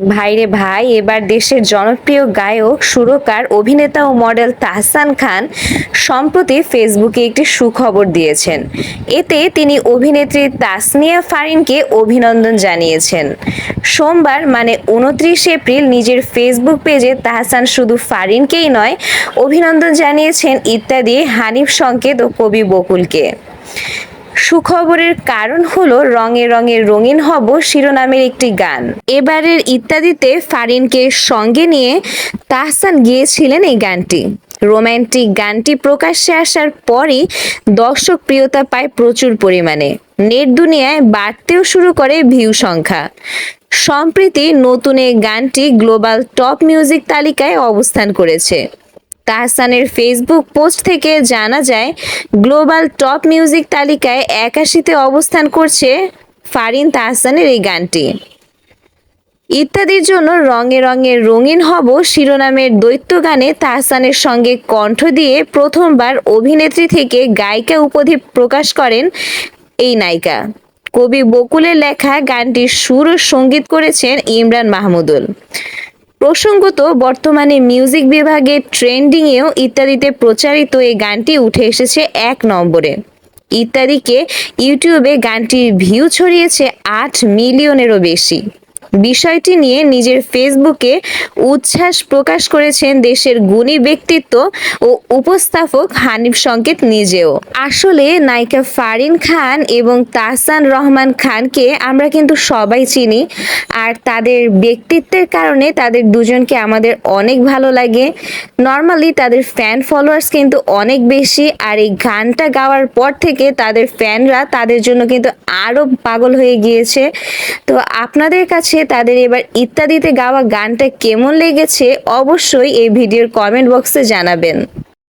ভাইরে ভাই, এবার দেশের জনপ্রিয় গায়ক, সুরকার, অভিনেতা ও মডেল তাহসান খান সম্প্রতি ফেসবুকে একটি সুখবর দিয়েছেন। এতে তিনি অভিনেত্রী তাসনিয়া ফারিনকে অভিনন্দন জানিয়েছেন। সোমবার মানে উনত্রিশ এপ্রিল, নিজের ফেসবুক পেজে তাহসান শুধু ফারিনকেই নয়, অভিনন্দন জানিয়েছেন ইত্যাদি হানিফ সংকেত ও কবি বকুলকে। সুখবরের কারণ হলো রঙে রঙে রঙিন হব শিরোনামের একটি গান। এবারের ইত্যাদিতে ফারিনকে সঙ্গে নিয়ে তাহসান গিয়েছিলেন এই গানটি। রোম্যান্টিক গানটি প্রকাশ্যে আসার পরই দর্শক প্রিয়তা পায় প্রচুর পরিমাণে। নেট দুনিয়ায় বাড়তেও শুরু করে ভিউ সংখ্যা। সম্প্রতি নতুন এই গানটি গ্লোবাল টপ মিউজিক তালিকায় অবস্থান করেছে। তাহসানের ফেসবুক পোস্ট থেকে জানা যায়, গ্লোবাল টপ মিউজিক তালিকায় একাশিতে অবস্থান করছে ফারিন তাহসানের এই গানটি। ইত্যাদির জন্য রঙে রঙে রঙিন হব শিরোনামের দৈত্য গানে তাহসানের সঙ্গে কণ্ঠ দিয়ে প্রথমবার অভিনেত্রী থেকে গায়িকা উপাধি প্রকাশ করেন এই নায়িকা। কবি বকুলের লেখা গানটির সুর ও সংগীত করেছেন ইমরান মাহমুদুল। প্রসঙ্গত, বর্তমানে মিউজিক বিভাগে ট্রেন্ডিংয়েও ইত্যাদিতে প্রচারিত এই গানটি উঠে এসেছে এক নম্বরে। ইত্যাদিকে ইউটিউবে গানটির ভিউ ছড়িয়েছে আট মিলিয়নেরও বেশি। বিষয়টি নিয়ে নিজের ফেসবুকে উচ্ছ্বাস প্রকাশ করেছেন দেশের গুণী ব্যক্তিত্ব ও উপস্থাপক হানিফ সংকেত নিজেও। আসলে নায়িকা ফারিন খান এবং তাহসান রহমান খানকে আমরা কিন্তু সবাই চিনি আর তাদের ব্যক্তিত্বের কারণে তাদের দুজনকে আমাদের অনেক ভালো লাগে। নর্মালি তাদের ফ্যান ফলোয়ার্স কিন্তু অনেক বেশি আর এই গানটা গাওয়ার পর থেকে তাদের ফ্যানরা তাদের জন্য কিন্তু আরও পাগল হয়ে গিয়েছে। তো আপনাদের কাছে তাদের এবার ইত্যাদিতে গাওয়া গানটা কেমন লেগেছে অবশ্যই এই ভিডিওর কমেন্ট বক্সে জানাবেন।